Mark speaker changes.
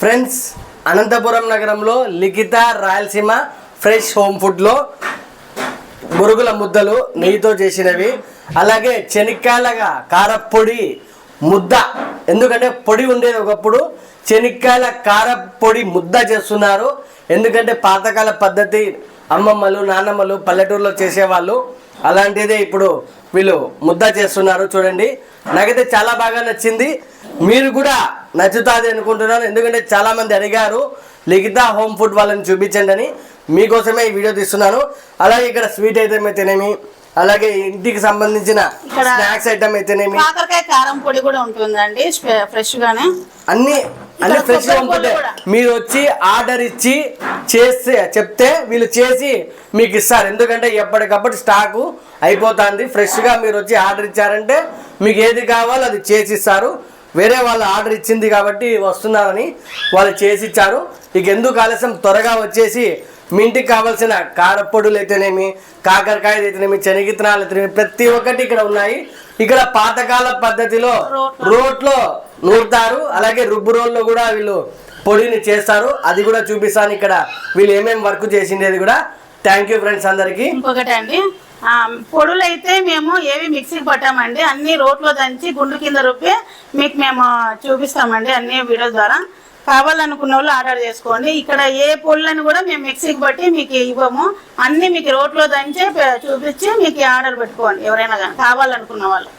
Speaker 1: Friends Anantapuram నగరంలో లిఖిత Rayalaseema fresh home ఫుడ్లో బురుగుల ముద్దలు నెయ్యితో చేసినవి. అలాగే చెనిక్కాయలగా కారపొడి ముద్ద. ఎందుకంటే పొడి ఉండేది ఒకప్పుడు. చెనిక్కాయల కారపొడి ముద్ద చేస్తున్నారు. ఎందుకంటే పాతకాల పద్ధతి అమ్మమ్మలు నాన్నమ్మలు పల్లెటూరులో చేసేవాళ్ళు. అలాంటిదే ఇప్పుడు వీళ్ళు ముద్ద చేస్తున్నారు. చూడండి. నాకైతే చాలా బాగా నచ్చింది. మీరు కూడా నచ్చుతుంది అనుకుంటున్నాను. ఎందుకంటే చాలా మంది అడిగారు లిఖిత హోమ్ ఫుడ్ వాళ్ళని చూపించండి అని. మీకోసమే ఈ వీడియో తీస్తున్నాను. అలాగే ఇక్కడ స్వీట్ ఐటమ్ అయితేనేమి అలాగే ఇంటికి సంబంధించిన స్నాక్స్ ఐటమ్ అయితేనేమి.
Speaker 2: కాకరకాయ కారం పొడి కూడా ఉంటుందండి ఫ్రెష్ గానే
Speaker 1: అన్ని అన్ని ఫ్రెష్ ఉంటుంది. మీరు వచ్చి ఆర్డర్ ఇచ్చి చేస్తే చెప్తే వీళ్ళు చేసి మీకు ఇస్తారు. ఎందుకంటే ఎప్పటికప్పుడు స్టాకు అయిపోతుంది. ఫ్రెష్గా మీరు వచ్చి ఆర్డర్ ఇచ్చారంటే మీకు ఏది కావాలో అది చేసి ఇస్తారు. వేరే వాళ్ళు ఆర్డర్ ఇచ్చింది కాబట్టి వస్తున్నారని వాళ్ళు చేసి ఇచ్చారు. ఇక ఎందుకు ఆలస్యం? త్వరగా వచ్చేసి మీ ఇంటికి కావాల్సిన కారపొడులు అయితేనేమి కాకరకాయలు అయితేనేమి శనగిత్తనాలు అయితేనేమి ప్రతి ఒక్కటి ఇక్కడ ఉన్నాయి. ఇక్కడ పాతకాల పద్ధతిలో రోట్లో నూరుతారు. అలాగే రుబ్బు రోల్లో కూడా వీళ్ళు పొడిని చేస్తారు. అది కూడా చూపిస్తాను ఇక్కడ. వీళ్ళు ఏమేమి వర్క్ చేసిండేది కూడా. థ్యాంక్ యూ ఫ్రెండ్స్ అందరికి.
Speaker 2: ఇంకొకటి అండి. పొడులు అయితే మేము ఏవి మిక్సీకి పట్టామండి. అన్ని రోట్లో దంచి గుండు కింద రుబ్బి మీకు మేము చూపిస్తామండి అన్ని వీడియో ద్వారా. కావాలనుకున్న వాళ్ళు ఆర్డర్ చేసుకోండి. ఇక్కడ ఏ పొడులను కూడా మేము మిక్సీకి పట్టి మీకు ఇవ్వము. అన్ని మీకు రోట్లో దంచి చూపించి మీకు ఆర్డర్ పెట్టుకోండి ఎవరైనా కానీ కావాలనుకున్న వాళ్ళు.